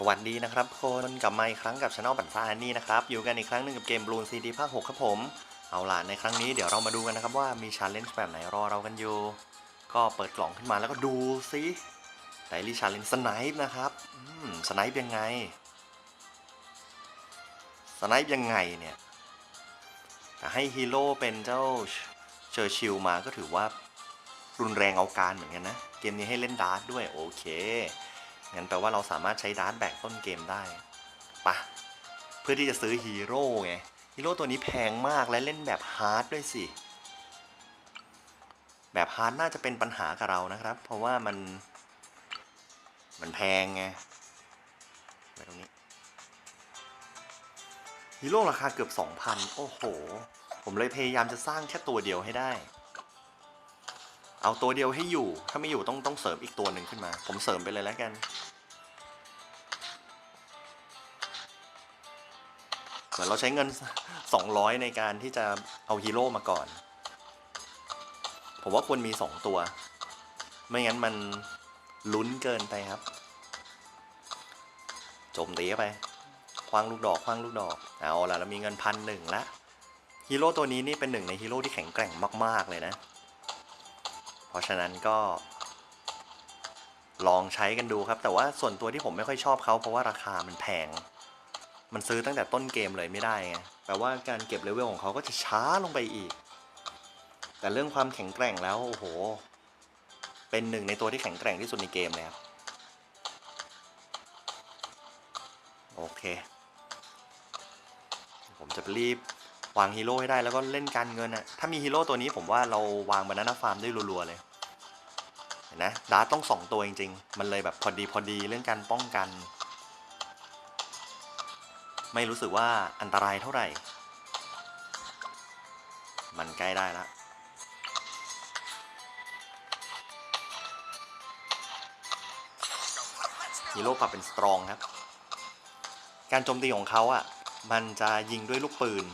สวัสดีนะครับคนกลับมาอีกครั้งกับช anel บันซ่านี่นะครับ อยู่กันอีกครั้งหนึ่งกับเกมบลูนซีดีภาค 6 ครับผม เอาล่ะในครั้งนี้เดี๋ยวเรามาดูกันนะครับว่ามีชาเลนจ์แบบไหนรอเรากันอยู่ ก็เปิดกล่องขึ้นมาแล้วก็ดูซิไดรี่ชาเลนจ์สไนป์นะครับอืมสไนป์ยังไง สไนป์ยังไงเนี่ยแต่ให้ฮีโร่เป็นเจ้าเชอร์ชิลมาก็ถือว่ารุนแรงเอาการเหมือนกันนะ เกมนี้ให้เล่นดาร์กด้วยโอเค งั้นแปลว่าเราสามารถใช้ดาร์ตแบกต้นเกมได้ปะเพื่อที่จะซื้อฮีโร่ไงฮีโร่ตัวนี้แพงมากและเล่นแบบฮาร์ดด้วยสิ แบบฮาร์ดน่าจะเป็นปัญหากับเรานะครับ เพราะว่ามัน มันแพงไงไว้ตรงนี้ฮีโร่ราคาเกือบ 2,000 โอ้โห ผมเลยพยายามจะสร้างแค่ตัวเดียวให้ได้ เอาตัวเดียวให้อยู่ ถ้าไม่อยู่ต้องต้องเสริมอีกตัวหนึ่งขึ้นมา ผมเสริมไปเลยแล้วกัน เหมือนเราใช้เงิน 200 ในการที่จะเอาฮีโร่มาก่อน ผมว่าควรมี 2 ตัว ไม่งั้นมันลุ้นเกินไปครับ จมตีไป คว้างลูกดอกคว้างลูกดอก เอาละเรามีเงินพันหนึ่งละ ฮีโร่ตัวนี้นี่เป็นหนึ่งในฮีโร่ที่แข็งแกร่งมาก ๆ เลยนะ เพราะฉะนั้นก็ ลองใช้กันดูครับ แต่ว่าส่วนตัวที่ผมไม่ค่อยชอบเขาเพราะว่าราคามันแพง มันซื้อตั้งแต่ต้นเกมเลยไม่ได้ไงแปลว่าการเก็บเลเวลของเขาก็จะช้าลงไปอีก แต่เรื่องความแข็งแกร่งแล้วโอ้โห เป็นหนึ่งในตัวที่แข็งแกร่งที่สุดในเกมเลยครับโอเค ผมจะรีบ วางฮีโร่ให้ได้แล้วก็เล่นการเงินอะถ้ามีฮีโร่ตัวนี้ผมว่าเราวางบานาน่าฟาร์มได้รัวๆเลยเห็นนะดาร์ตต้องสองตัวจริงๆ มันเลยแบบพอดีพอดีเรื่องการป้องกัน ไม่รู้สึกว่าอันตรายเท่าไหร่ มันใกล้ได้ละฮีโร่ปรับเป็นสตรองครับ การโจมตีของเขาอะ มันจะยิงด้วยลูกปืน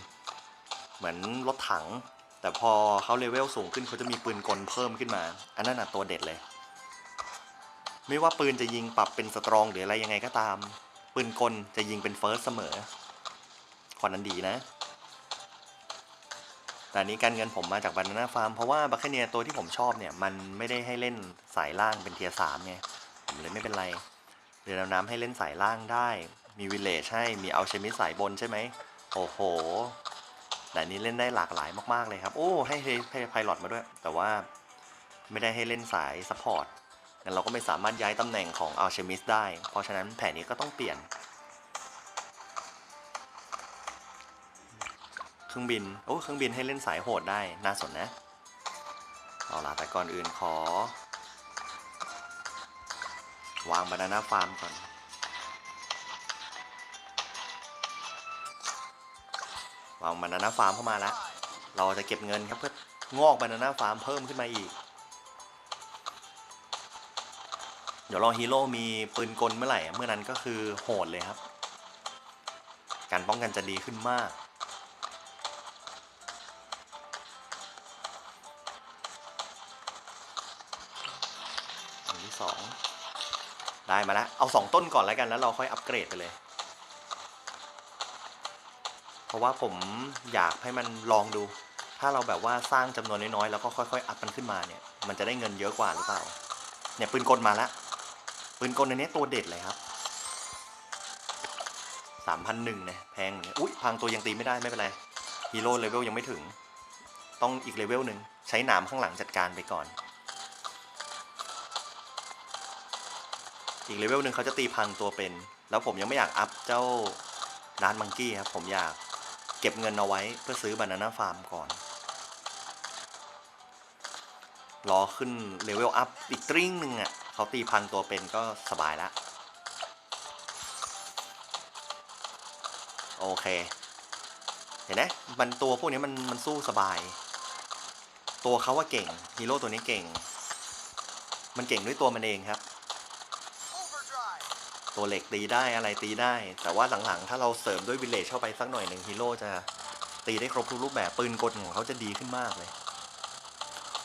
เหมือนรถถัง แต่พอเขาเลเวลสูงขึ้นเขาจะมีปืนกลเพิ่มขึ้นมา อันนั้นน่ะตัวเด็ดเลย ไม่ว่าปืนจะยิงปรับเป็นสตรองหรืออะไรยังไงก็ตาม ปืนกลจะยิงเป็นเฟิร์สเสมอคนนั้นดีนะ แต่นี้การเงินผมมาจากบานาน่าฟาร์มเพราะว่าบัคเคเนียตัวที่ผมชอบเนี่ย มันไม่ได้ให้เล่นสายล่างเป็นเทียร์สามไงผมเลยไม่เป็นไรเรือดำน้ำให้เล่นสายล่างได้ มีวิลเลจให้ มีเอาเชมิสสายบนใช่ไหม โอ้โห แต่นี้เล่นได้หลากหลายมากๆเลยครับ โอ้ให้ให้ให้ไพลอตมาด้วย แต่ว่าไม่ได้ให้เล่นสายซัพพอร์ตงั้นเราก็ไม่สามารถย้ายตำแหน่งของอัลเชมิสได้ เพราะฉะนั้นแผนนี้ก็ต้องเปลี่ยน เครื่องบิน โอ้เครื่องบินให้เล่นสายโหดได้ น่าสนนะ เอาล่ะแต่ก่อนอื่นขอ วางบานาน่าฟาร์มก่อน วางบานาน่าฟาร์มเข้ามาแล้วเราจะเก็บเงินครับเพื่องอกบานาน่าฟาร์มเพิ่มขึ้นมาอีก เดี๋ยวรอฮีโร่มีปืนกลเมื่อไหร่ เมื่อนั้นก็คือโหดเลยครับ การป้องกันจะดีขึ้นมากอันที่สองได้มาแล้ว เอาสองต้นก่อนแล้วกันแล้วเราค่อยอัปเกรดไปเลย ราะว่าผมอยากให้มันลองดู ถ้าเราแบบว่าสร้างจำนวนน้อยๆแล้วก็ค่อยๆ อัพมันขึ้นมาเนี่ย มันจะได้เงินเยอะกว่าหรือเปล่า เนี่ยปืนกลมาแล้วปืนกลในนี้ตัวเด็ดเลยครับสามพันหนึ่งเนี่ยแพงเนี่ยอุ้ยพังตัวยังตีไม่ได้ไม่เป็นไรฮีโร่เลเวลยังไม่ถึง ต้องอีกเลเวลหนึ่งใช้หนามข้างหลังจัดการไปก่อน อีกเลเวลหนึ่งเขาจะตีพังตัวเป็น แล้วผมยังไม่อยากอัพเจ้าร้านมังกี้ครับ ผมอยาก เก็บเงินเอาไว้เพื่อซื้อบานาน่าฟาร์มก่อน รอขึ้นเลเวลอัพอีกตริ้งหนึ่งอะเขาตีพังตัวเป็นก็สบายละโอเค เห็นไหมมันตัวพวกนี้มันมันสู้สบาย ตัวเขาว่าเก่งฮีโร่ตัวนี้เก่ง มันเก่งด้วยตัวมันเองครับ ตัวเหล็กตีได้อะไรตีได้ แต่ว่าหลังๆ ถ้าเราเสริมด้วยวิลเลจเข้าไปสักหน่อยหนึ่งฮีโร่จะตีได้ครบทุกรูปแบบปืนกลของเขาจะดีขึ้นมากเลย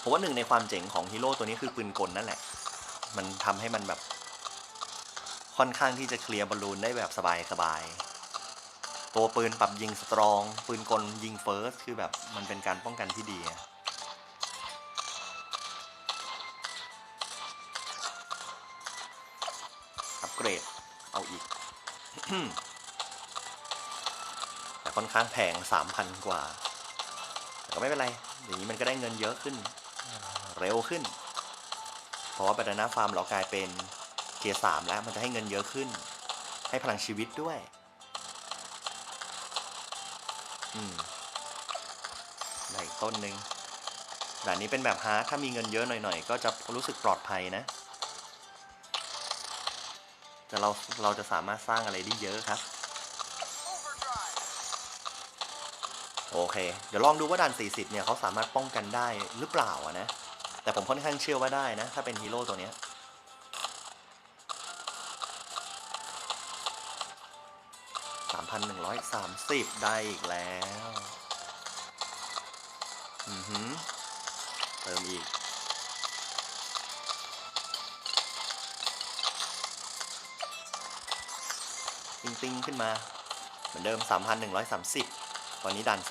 ผมว่าหนึ่งในความเจ๋งของฮีโร่ตัวนี้คือปืนกลนั่นแหละ มันทำให้มันแบบค่อนข้างที่จะเคลียร์บอลลูนได้แบบสบายๆ ตัวปืนปรับยิงสตรอง ปืนกลยิงเฟิร์สคือแบบมันเป็นการป้องกันที่ดีอะอัปเกรด เอาอีก แต่ค่อนข้างแพงสามพันกว่า แต่ก็ไม่เป็นไร อย่างนี้มันก็ได้เงินเยอะขึ้น เร็วขึ้น เพราะว่าบานาน่าฟาร์มเรากลายเป็นเทียสามแล้วมันจะให้เงินเยอะขึ้น ให้พลังชีวิตด้วย อืมได้อีกต้นหนึ่งด่านนี้เป็นแบบฮาร์ดถ้ามีเงินเยอะหน่อยๆ ก็จะรู้สึกปลอดภัยนะ แต่เราเราจะสามารถสร้างอะไรได้เยอะครับ โอเค เดี๋ยวลองดูว่าด่าน 40 เนี่ยเขาสามารถป้องกันได้หรือเปล่าอะนะ แต่ผมค่อนข้างเชื่อว่าได้นะ ถ้าเป็นฮีโร่ตัวเนี้ย3,130ได้อีกแล้ว อือหือ เติมอีก ติ้งติ้งๆขึ้นมา เหมือนเดิม 3,130 ตอนนี้ด่าน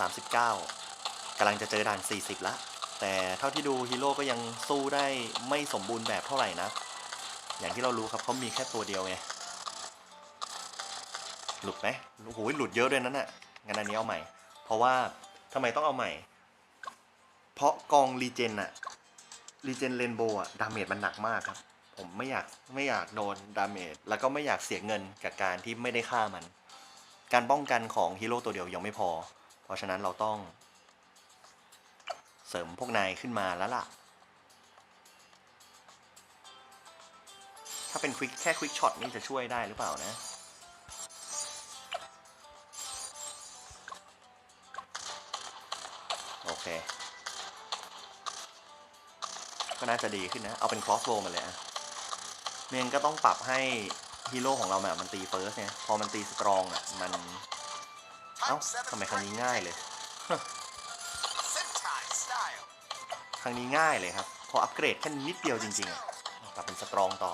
39กำลังจะเจอด่าน 40 ละ แต่เท่าที่ดูฮีโร่ก็ยังสู้ได้ไม่สมบูรณ์แบบเท่าไหร่นะ อย่างที่เรารู้ครับเขามีแค่ตัวเดียวไง หลุดไหมโอ้โหหลุดเยอะด้วยนั่นน่ะ งั้นอันนี้เอาใหม่ เพราะว่าทำไมต้องเอาใหม่ เพราะกองรีเจนอะรีเจนเรนโบว์อะดาเมจมันหนักมากครับ ผมไม่อยากไม่อยากโดนดาเมจแล้วก็ไม่อยากเสียเงินกับการที่ไม่ได้ฆ่ามัน การป้องกันของฮีโร่ตัวเดียวยังไม่พอ เพราะฉะนั้นเราต้อง เสริมพวกนายขึ้นมาแล้วล่ะ ถ้าเป็นควิกแค่ควิกช็อตนี่จะช่วยได้หรือเปล่านะโอเค ก็น่าจะดีขึ้นนะ เอาเป็น crossbow มาเลยอะ เมนก็ต้องปรับให้ฮีโร่ของเราแบบมันตีเฟิร์สเนี่ยพอมันตีสตรองอะมันเอ้าทำไมครั้งนี้ง่ายเลย ครั้งนี้ง่ายเลยครับ พออัปเกรดแค่นิดเดียวจริงๆอะปรับเป็นสตรองต่อ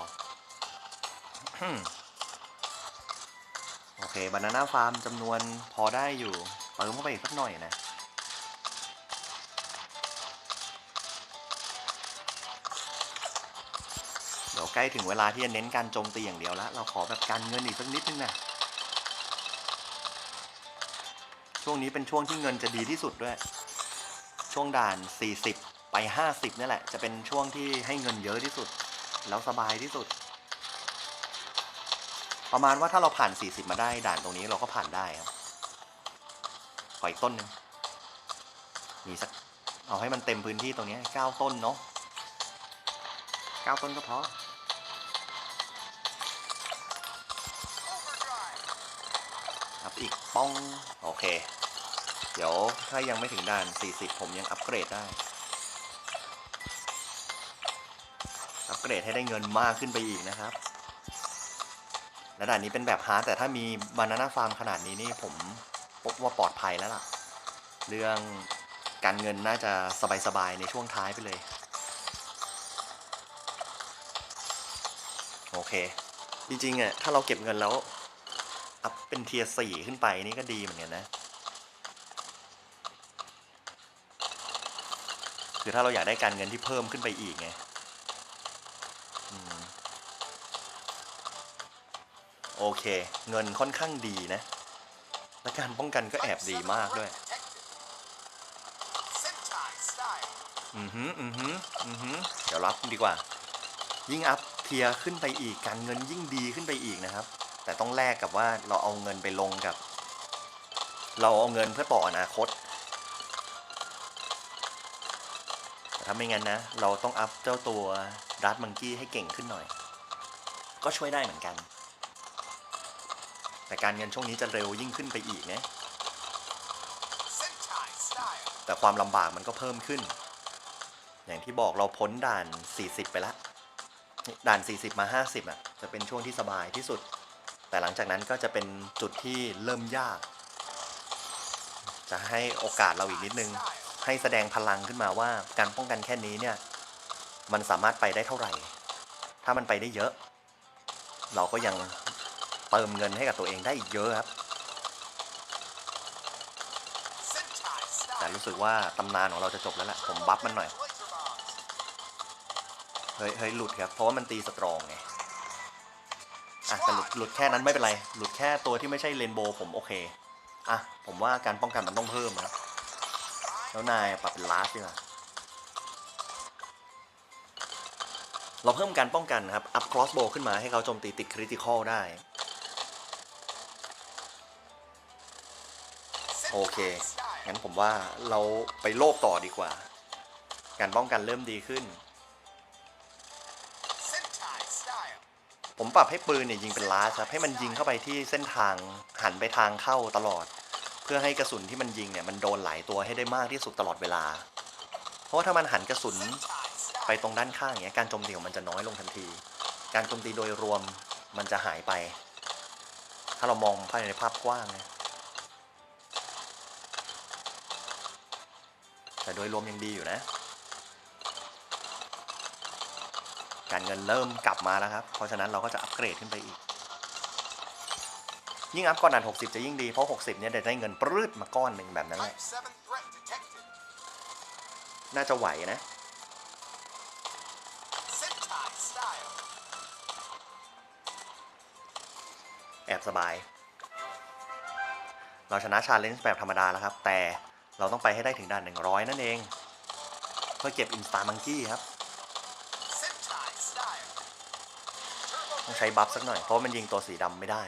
โอเคบานาน่าฟาร์มจำนวนพอได้อยู่เติมเข้าไปอีกสักหน่อยนะ ใกล้ถึงเวลาที่จะเน้นการโจมตีอย่างเดียวแล้ว เราขอแบบการเงินอีกสักนิดนึงนะช่วงนี้เป็นช่วงที่เงินจะดีที่สุดด้วย ช่วงด่าน 40 ไป 50นี่แหละ จะเป็นช่วงที่ให้เงินเยอะที่สุด แล้วสบายที่สุด ประมาณว่าถ้าเราผ่าน 40 มาได้ ด่านตรงนี้เราก็ผ่านได้ครับขออีกต้นหนึ่งมีสักเอาให้มันเต็มพื้นที่ตรงนี้เก้าต้นเนาะเก้าต้นก็พอ อีกป้อง โอเค เดี๋ยวถ้ายังไม่ถึงด่าน 40 ผมยังอัปเกรดได้ อัปเกรดให้ได้เงินมากขึ้นไปอีกนะครับ และด่านนี้เป็นแบบฮาร์ดแต่ถ้ามีบานาน่าฟาร์มขนาดนี้นี่ผมพบว่าปลอดภัยแล้วล่ะ เรื่องการเงินน่าจะสบายๆในช่วงท้ายไปเลย โอเค จริงๆอะถ้าเราเก็บเงินแล้ว เป็นเทียร์สี่ขึ้นไปนี่ก็ดีเหมือนกันนะ คือถ้าเราอยากได้การเงินที่เพิ่มขึ้นไปอีกไงโอเค เงินค่อนข้างดีนะ และการป้องกันก็แอบดีมากด้วย อือหือ อือหือ อือหือ เดี๋ยวรับดีกว่า ยิ่งอัพเทียร์ขึ้นไปอีก การเงินยิ่งดีขึ้นไปอีกนะครับ แต่ต้องแลกกับว่าเราเอาเงินไปลงกับ เราเอาเงินเพื่อต่ออนาคตถ้าไม่งั้นนะ เราต้องอัพเจ้าตัวดัตมังกี้ให้เก่งขึ้นหน่อย ก็ช่วยได้เหมือนกัน แต่การเงินช่วงนี้จะเร็วยิ่งขึ้นไปอีกนะแต่ความลำบากมันก็เพิ่มขึ้น อย่างที่บอกเราพ้นด่าน 40 ไปแล้วนี่ด่าน 40 มา 50อะ จะเป็นช่วงที่สบายที่สุด แต่หลังจากนั้นก็จะเป็นจุดที่เริ่มยาก จะให้โอกาสเราอีกนิดนึง ให้แสดงพลังขึ้นมาว่าการป้องกันแค่นี้เนี่ยมันสามารถไปได้เท่าไหร่ ถ้ามันไปได้เยอะ เราก็ยังเติมเงินให้กับตัวเองได้อีกเยอะครับ แต่รู้สึกว่าตำนานของเราจะจบแล้วแหละผมบัฟมันหน่อย เฮ้ยเฮ้ยหลุดครับ เพราะว่ามันตีสตรองไง อะแต่หลุดหลุดแค่นั้นไม่เป็นไร หลุดแค่ตัวที่ไม่ใช่เรนโบว์ผมโอเค อะ ผมว่าการป้องกันมันต้องเพิ่มนะแล้วนายปรับเป็นลาสดีกว่าเราเพิ่มการป้องกันครับ อัพครอสโบขึ้นมาให้เขาโจมตีติดคริติคอลได้ โอเค งั้นผมว่าเราไปโลบต่อดีกว่า การป้องกันเริ่มดีขึ้น ผมปรับให้ปืนเนี่ยยิงเป็นลาสครับให้มันยิงเข้าไปที่เส้นทางหันไปทางเข้าตลอด เพื่อให้กระสุนที่มันยิงเนี่ยมันโดนหลายตัวให้ได้มากที่สุดตลอดเวลา เพราะว่าถ้ามันหันกระสุนไปตรงด้านข้างอย่างเงี้ยการโจมตีของมันจะน้อยลงทันที การโจมตีโดยรวมมันจะหายไป ถ้าเรามองภายในภาพกว้างแต่โดยรวมยังดีอยู่นะ การเงินเริ่มกลับมาแล้วครับ เพราะฉะนั้นเราก็จะอัปเกรดขึ้นไปอีก ยิ่งอัพก่อนด่าน60 จะยิ่งดีเพราะ 60 เนี่ยจะได้เงินปรืดมาก้อนหนึ่งแบบนั้นแหละ น่าจะไหวนะ แอบสบาย เราชนะชาเลนจ์แบบธรรมดาแล้วครับ แต่เราต้องไปให้ได้ถึงด่าน 100 นั่นเอง เพื่อเก็บอินสตามังกี้ครับ ใช้บัฟสักหน่อย เพราะมันยิงตัวสีดำไม่ได้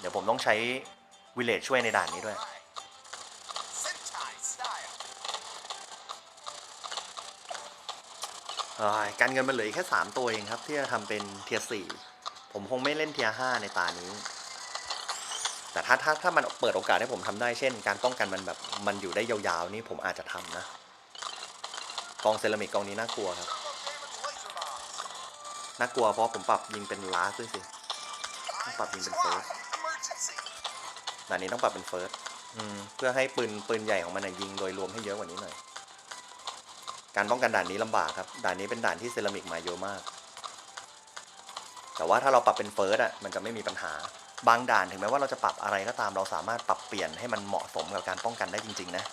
เดี๋ยวผมต้องใช้วิเลจช่วยในด่านนี้ด้วย การเงินมันเหลือแค่ 3 ตัวเองครับ ที่จะทำเป็นเทียร์สี่ผมคงไม่เล่นเทียร์ห้าในตานี้ แต่ถ้าถ้าถ้ามันเปิดโอกาสให้ผมทำได้เช่น การป้องกันมันแบบมันอยู่ได้ยาวๆนี่ผมอาจจะทำนะกองเซรามิกกองนี้น่ากลัวครับ น่ากลัวเพราะผมปรับยิงเป็นลาสด้วยสิต้องปรับยิงเป็นเฟิร์สด่านนี้ต้องปรับเป็นเฟิร์สเพื่อให้ปืนปืนใหญ่ของมันยิงโดยรวมให้เยอะกว่านี้หน่อย การป้องกันด่านนี้ลำบากครับ ด่านนี้เป็นด่านที่เซรามิกมาเยอะมาก แต่ว่าถ้าเราปรับเป็นเฟิร์สอะมันจะไม่มีปัญหา บางด่านถึงแม้ว่าเราจะปรับอะไรก็ตามเราสามารถปรับเปลี่ยนให้มันเหมาะสมกับการป้องกันได้จริง ๆ นะ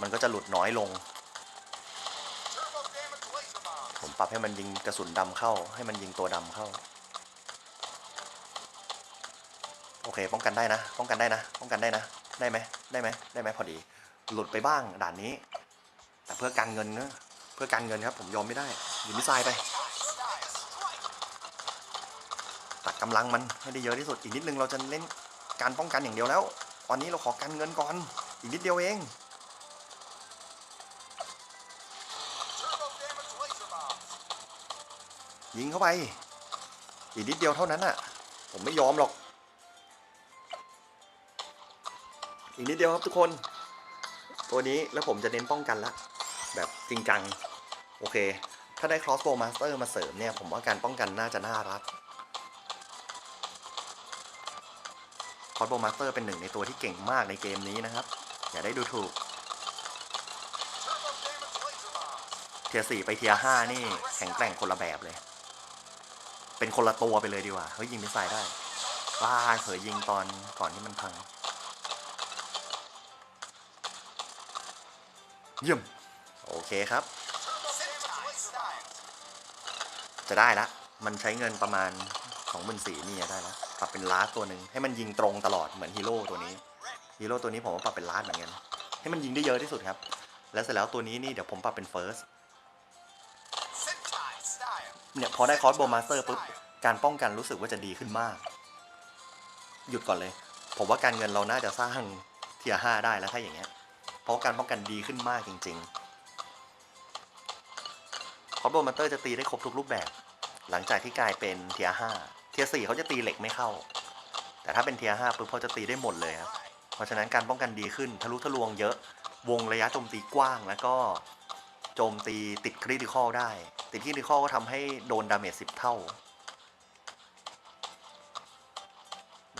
มันก็จะหลุดน้อยลง ผมปรับให้มันยิงกระสุนดำเข้า ให้มันยิงตัวดำเข้า โอเค ป้องกันได้นะ ป้องกันได้นะ ป้องกันได้นะ ได้ไหมได้ไหมได้ไหมพอดี หลุดไปบ้างด่านนี้ แต่เพื่อการเงินนะเพื่อการเงินครับ ผมยอมไม่ได้ยิงมิสไซล์ไปตัดกำลังมันให้ได้เยอะที่สุดอีกนิดนึงเราจะเล่นการป้องกันอย่างเดียวแล้วตอนนี้เราขอการเงินก่อน อีกนิดเดียวเอง ยิงเข้าไป อีกนิดเดียวเท่านั้นอะ ผมไม่ยอมหรอก อีกนิดเดียวครับทุกคน ตัวนี้แล้วผมจะเน้นป้องกันละ แบบจริงจัง โอเค ถ้าได้ crossbow master มาเสริมเนี่ย ผมว่าการป้องกันน่าจะน่ารัก crossbow master เป็นหนึ่งในตัวที่เก่งมากในเกมนี้นะครับ อย่าได้ดูถูกเทียสี่ไปเทียห้านี่แข็งแกร่งคนละแบบเลย เป็นคนละตัวไปเลยดีกว่าเฮ้ยยิงมิสไซล์ได้ว้าเผยยิงตอนก่อนที่มันพัง เยี่ยม โอเคครับ จะได้ละ มันใช้เงินประมาณ2 4 0 0 0นี่ได้ละปรับเป็นล้าตัวหนึ่งให้มันยิงตรงตลอดเหมือนฮีโร่ตัวนี้ ฮีโร่ตัวนี้ผมว่าปรับเป็นล้าเหมือนกัน ให้มันยิงได้เยอะที่สุดครับ แล้วเสร็จแล้วตัวนี้นี่เดี๋ยวผมปรับเป็นเฟิร์ส เนี่ยพอได้คอร์สโบมาสเตอร์ปุ๊บ การป้องกันรู้สึกว่าจะดีขึ้นมาก หยุดก่อนเลย ผมว่าการเงินเราน่าจะสร้างเทียห้าได้แล้วถ้าอย่างเงี้ย เพราะการป้องกันดีขึ้นมากจริง ๆ คอร์สโบมาสเตอร์จะตีได้ครบทุกรูปแบบ หลังจากที่กลายเป็นเทียห้าเทียสี่เขาจะตีเหล็กไม่เข้า แต่ถ้าเป็นเทียห้าปุ๊บเขาจะตีได้หมดเลยครับ เพราะฉะนั้นการป้องกันดีขึ้นทะลุทะลวงเยอะ วงระยะโจมตีกว้างแล้วก็โจมตีติดคริติคอลได้ ติดที่ดีคอก็ทำให้โดนดาเมจสิบเท่า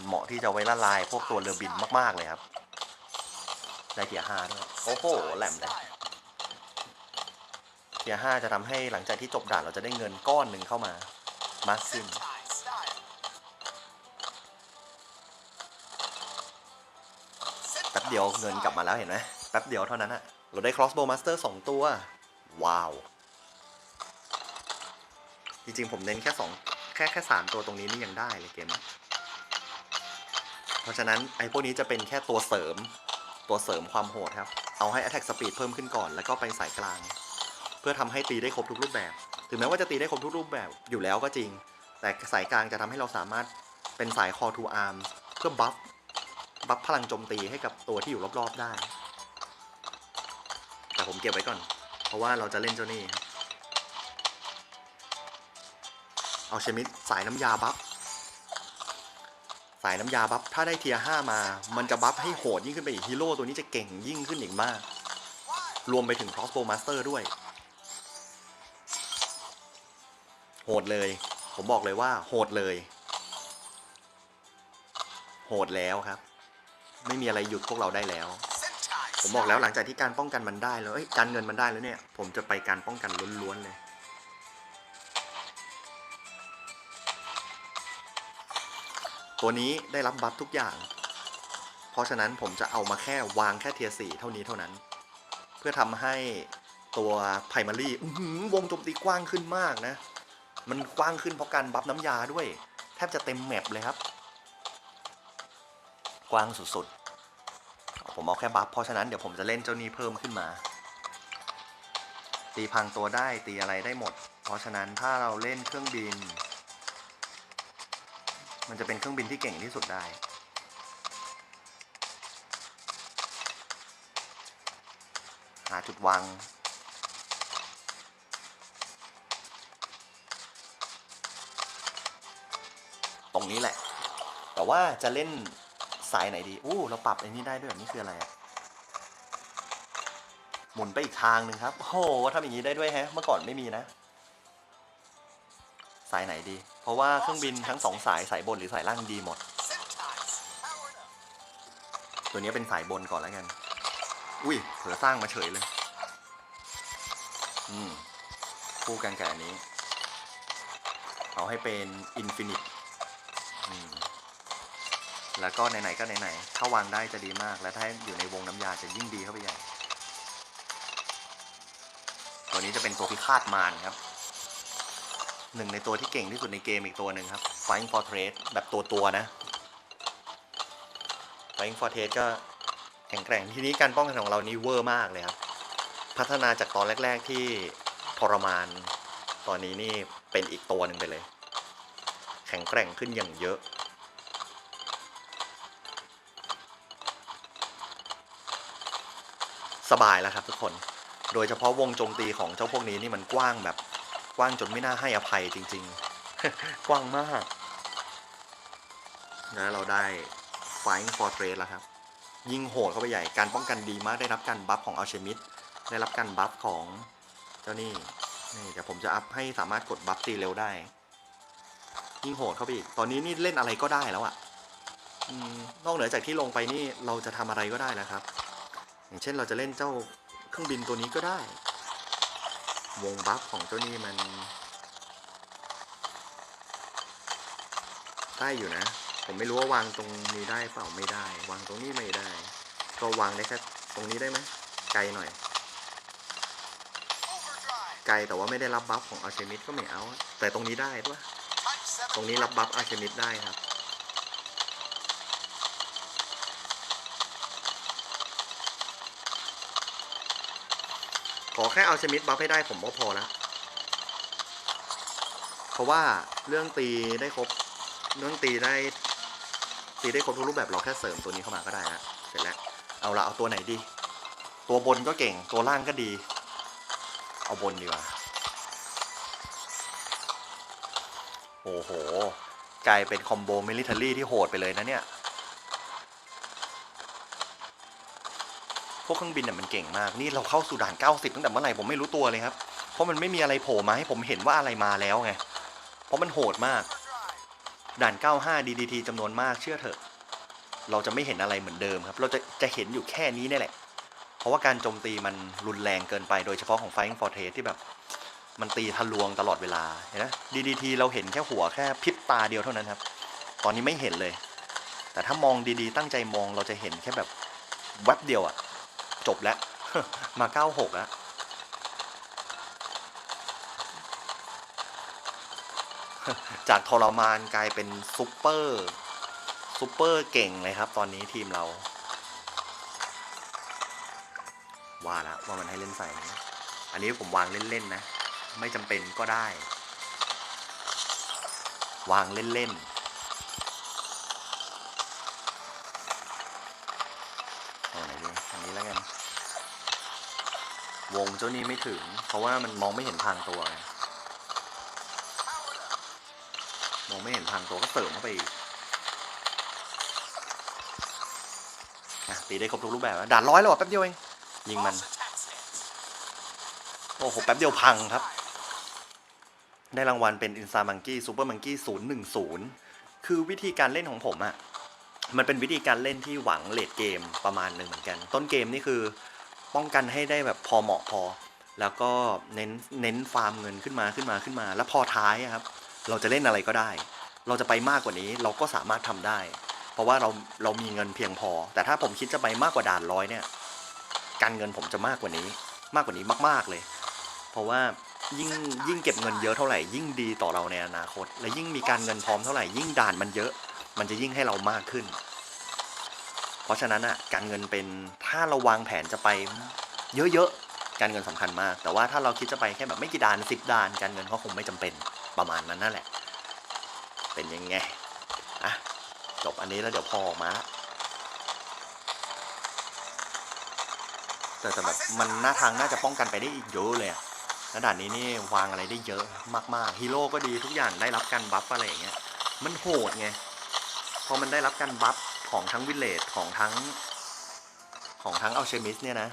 เหมาะที่จะไว้ละลายพวกตัวเรือบินมาก ๆ เลยครับ ได้เทียห้าด้วย โอ้โห แหลมเลยเทียห้าจะทำให้หลังจากที่จบด่านเราจะได้เงินก้อนหนึ่งเข้ามา มาซิมแป๊บเดียวเงินกลับมาแล้วเห็นไหมแป๊บเดียวเท่านั้นอะเราได้ครอสโบมาสเ master 2 ตัว ว้าว จริงๆ ผมเน้นแค่สองแค่แค่สามตัวตรงนี้นี่ยังได้เลยเกมนะเพราะฉะนั้นไอ้พวกนี้จะเป็นแค่ตัวเสริมตัวเสริมความโหดครับ เอาให้ attack speed เพิ่มขึ้นก่อน แล้วก็ไปสายกลาง เพื่อทำให้ตีได้ครบทุกรูปแบบ ถึงแม้ว่าจะตีได้ครบทุกรูปแบบอยู่แล้วก็จริง แต่สายกลางจะทำให้เราสามารถเป็นสาย call to Arm เพื่อบัฟบัฟพลังโจมตีให้กับตัวที่อยู่รอบๆได้ แต่ผมเก็บไว้ก่อน เพราะว่าเราจะเล่นเจ้านี่ครับ เอาเชมิดสายน้ำยาบัฟสายน้ำยาบัฟถ้าได้เทียห้ามา มันจะบัฟให้โหดยิ่งขึ้นไปอีกฮีโร่ตัวนี้จะเก่งยิ่งขึ้นอีกมาก รวมไปถึง crossbow master ด้วย โหดเลย ผมบอกเลยว่า โหดเลย โหดแล้วครับ ไม่มีอะไรหยุดพวกเราได้แล้ว ผมบอกแล้วหลังจากที่การป้องกันมันได้แล้วเอ้ยการเงินมันได้แล้วเนี่ย ผมจะไปการป้องกันล้วนๆเลย ตัวนี้ได้รับบัฟทุกอย่าง เพราะฉะนั้นผมจะเอามาแค่วางแค่เทียสี่เท่านี้เท่านั้น เพื่อทำให้ตัวไพรมารีวงโจมตีกว้างขึ้นมากนะ มันกว้างขึ้นเพราะการบัฟน้ำยาด้วย แทบจะเต็มแมปเลยครับ กว้างสุดๆ ผมเอาแค่บัฟเพราะฉะนั้นเดี๋ยวผมจะเล่นเจ้านี้เพิ่มขึ้นมา ตีพังตัวได้ตีอะไรได้หมด เพราะฉะนั้นถ้าเราเล่นเครื่องบิน มันจะเป็นเครื่องบินที่เก่งที่สุดได้ หาจุดวางตรงนี้แหละ แต่ว่าจะเล่นสายไหนดี อู้ เราปรับไอ้นี่ได้ด้วยนี่คืออะไรอะหมุนไปอีกทางหนึ่งครับ โอ้โหทำอย่างนี้ได้ด้วยแฮะ เมื่อก่อนไม่มีนะ สายไหนดี เพราะว่าเครื่องบินทั้งสองสายสายบนหรือสายล่างดีหมด ตัวนี้เป็นสายบนก่อนแล้วกัน อุ้ยเผลอสร้างมาเฉยเลย อืม คู่กันกับอันนี้ เอาให้เป็นอินฟินิตแล้วก็ไหนๆก็ไหนๆถ้าวางได้จะดีมาก และถ้าอยู่ในวงน้ำยาจะยิ่งดีเข้าไปใหญ่ ตัวนี้จะเป็นตัวพิฆาตมารครับ หนึ่งในตัวที่เก่งที่สุดในเกมอีกตัวหนึ่งครับ Flying Fortress แบบตัวตัวๆนะ Flying Fortress ก็แข็งแกร่งทีนี้การป้องกันของเรานี่เวอร์มากเลยครับ พัฒนาจากตอนแรก ๆที่ทรมาน ตอนนี้นี่เป็นอีกตัวหนึ่งไปเลย แข็งแกร่งขึ้นอย่างเยอะสบายแล้วครับทุกคน โดยเฉพาะวงโจมตีของเจ้าพวกนี้นี่มันกว้างแบบ กว้างจนไม่น่าให้อภัยจริง ๆ กว้างมากนะเราได้ Flying Fortress แล้วครับ ยิงโหดเข้าไปใหญ่การป้องกันดีมากได้รับการบัฟของอัลเชมิดได้รับการบัฟของเจ้านี่นี่เดี๋ยวผมจะอัพให้สามารถกดบัฟตีเร็วได้ ยิงโหดเข้าไปอีก ตอนนี้นี่เล่นอะไรก็ได้แล้วอะ่ะนอกเหนือจากที่ลงไปนี่เราจะทำอะไรก็ได้แล้วครับ อย่างเช่นเราจะเล่นเจ้าเครื่องบินตัวนี้ก็ได้ วงบัฟของเจ้านี่มันได้อยู่นะ ผมไม่รู้ว่าวางตรงนี้ได้เปล่าไม่ได้ วางตรงนี้ไม่ได้ ก็วางได้แค่ตรงนี้ได้ไหมไกลหน่อย ไกลแต่ว่าไม่ได้รับบัฟของอาร์เชมิดก็ไม่เอา แต่ตรงนี้ได้ด้วยตรงนี้รับบัฟอาร์เชมิดได้ครับ ขอแค่เอาชมิดบัฟให้ได้ผมก็พอแล้ว เพราะว่าเรื่องตีได้ครบ เรื่องตีได้ ตีได้ครบทุกรูปแบบเราแค่เสริมตัวนี้เข้ามาก็ได้ละเสร็จแล้ว เอาละเอาตัวไหนดี ตัวบนก็เก่ง ตัวล่างก็ดี เอาบนดีกว่า โอ้โห กลายเป็นคอมโบมิลิเทอรี่ที่โหดไปเลยนะเนี่ย พวกเครื่องบินเนี่ยมันเก่งมาก นี่เราเข้าสู่ด่าน 90 ตั้งแต่เมื่อไหร่ผมไม่รู้ตัวเลยครับ เพราะมันไม่มีอะไรโผล่มาให้ผมเห็นว่าอะไรมาแล้วไง เพราะมันโหดมาก ด่าน 95 DDT จำนวนมากเชื่อเถอะ เราจะไม่เห็นอะไรเหมือนเดิมครับ เราจะจะเห็นอยู่แค่นี้นี่แหละ เพราะว่าการโจมตีมันรุนแรงเกินไปโดยเฉพาะของ Flying Fortress ที่แบบ มันตีทะลวงตลอดเวลาเห็นไหม DDT เราเห็นแค่หัวแค่พริบตาเดียวเท่านั้นครับ ตอนนี้ไม่เห็นเลย แต่ถ้ามองดีๆ ตั้งใจมองเราจะเห็นแค่แบบแวบเดียวอะ จบแล้ว มาเก้าหกแล้วจากทรมานกลายเป็นซุปเปอร์ซุปเปอร์เก่งเลยครับ ตอนนี้ทีมเรา ว่าแล้วว่ามันให้เล่นใส่นี้อันนี้ผมวางเล่น ๆ นะ ไม่จำเป็นก็ได้ วางเล่น ๆเอาไหนดีอันนี้แล้วกัน วงเจ้านี้ไม่ถึง เพราะว่ามันมองไม่เห็นทางตัวไงมองไม่เห็นทางตัวก็เสริมเข้าไปอีกตีได้ครบทุกรูปแบบแล้วด่านร้อยแล้วเหรอแป๊บเดียวเองยิงมัน โอ้โหแป๊บเดียวพังครับ ได้รางวัลเป็นอินซามังกี้ซูเปอร์มังกี้ศูนย์หนึ่งศูนย์คือวิธีการเล่นของผมอะ่ะ มันเป็นวิธีการเล่นที่หวังเลดเกมประมาณหนึ่งเหมือนกัน ต้นเกมนี่คือ ป้องกันให้ได้แบบพอเหมาะพอ แล้วก็เน้นเน้นฟาร์มเงินขึ้นมาขึ้นมาขึ้นมา แล้วพอท้ายอะครับ เราจะเล่นอะไรก็ได้ เราจะไปมากกว่านี้เราก็สามารถทำได้ เพราะว่าเราเรามีเงินเพียงพอ แต่ถ้าผมคิดจะไปมากกว่าด่านร้อยเนี่ยการเงินผมจะมากกว่านี้ มากกว่านี้มากๆเลย เพราะว่ายิ่งยิ่งเก็บเงินเยอะเท่าไหร่ยิ่งดีต่อเราในอนาคต และยิ่งมีการเงินพร้อมเท่าไหร่ยิ่งด่านมันเยอะ มันจะยิ่งให้เรามากขึ้น เพราะฉะนั้นอะการเงินเป็นถ้าเราวางแผนจะไปเยอะๆ การเงินสำคัญมาก แต่ว่าถ้าเราคิดจะไปแค่แบบไม่กี่ด่านสิบด่าน การเงินก็คงไม่จำเป็นประมาณนั้นนั่นแหละ เป็นยังไงอะจบอันนี้แล้วเดี๋ยวพอออกมาละแต่แต่แบบมันหน้าทางน่าจะป้องกันไปได้อีกเยอะเลยอะแล้วด่านนี้นี่วางอะไรได้เยอะมากๆฮีโร่ก็ดีทุกอย่างได้รับการบัฟอะไรอย่างเงี้ยมันโหดไงพอมันได้รับการบัฟ ของทั้งวิเลจของทั้งของทั้งอัลเชมิสเนี่ยนะ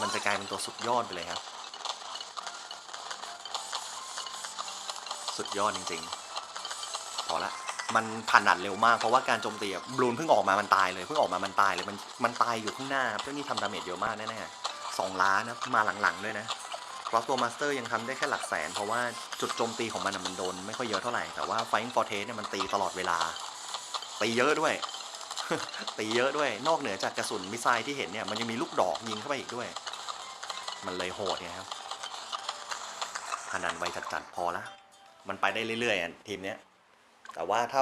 มันจะกลายเป็นตัวสุดยอดไปเลยครับ สุดยอดจริงๆ พอละ มันผ่านด่านเร็วมาก เพราะว่าการโจมตีอะบลูนเพิ่งออกมามันตายเลยเพิ่งออกมามันตายเลยมันมันตายอยู่ข้างหน้าเพื่อนี่ทำดาเมจเยอะมากแน่ๆสองล้านนะมาหลังๆด้วยนะครอสตัวมาสเตอร์ยังทำได้แค่หลักแสน เพราะว่าจุดโจมตีของมันอะมันโดนไม่ค่อยเยอะเท่าไหร่ แต่ว่าไฟ i ์ฟอร์เทสเนี่ยมันตีตลอดเวลาตีเยอะด้วย ตีเยอะด้วย นอกเหนือจากกระสุนมิไซล์ที่เห็นเนี่ย มันยังมีลูกดอกยิงเข้าไปอีกด้วย มันเลยโหดไงครับพนันไวจัดๆพอละ มันไปได้เรื่อยๆทีมเนี้ย แต่ว่าถ้า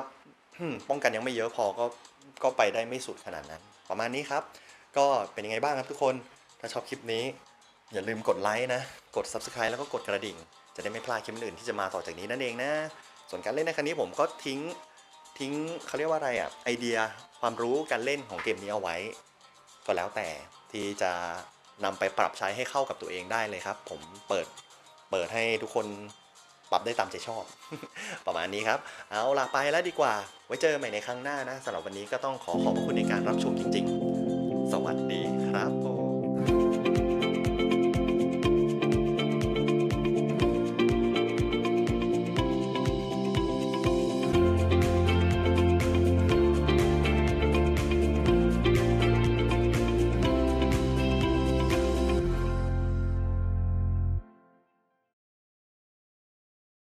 ป้องกันยังไม่เยอะพอก็ก็ไปได้ไม่สุดขนาดนั้น ประมาณนี้ครับ ก็เป็นยังไงบ้างครับทุกคน ถ้าชอบคลิปนี้ อย่าลืมกดไลค์นะ กด Subscribe แล้วก็กดกระดิ่ง จะได้ไม่พลาดคลิปอื่นที่จะมาต่อจากนี้นั่นเองนะ ส่วนการเล่นในครั้งนี้ผมก็ทิ้ง ทิ้งเขาเรียกว่าอะไรอะไอเดียความรู้การเล่นของเกมนี้เอาไว้ ก็แล้วแต่ที่จะนำไปปรับใช้ให้เข้ากับตัวเองได้เลยครับ ผมเปิดเปิดให้ทุกคนปรับได้ตามใจชอบ ประมาณนี้ครับ เอาล่ะไปแล้วดีกว่า ไว้เจอกันใหม่ในครั้งหน้านะสำหรับวันนี้ก็ต้องขอขอบคุณในการรับชมจริง ๆ สวัสดี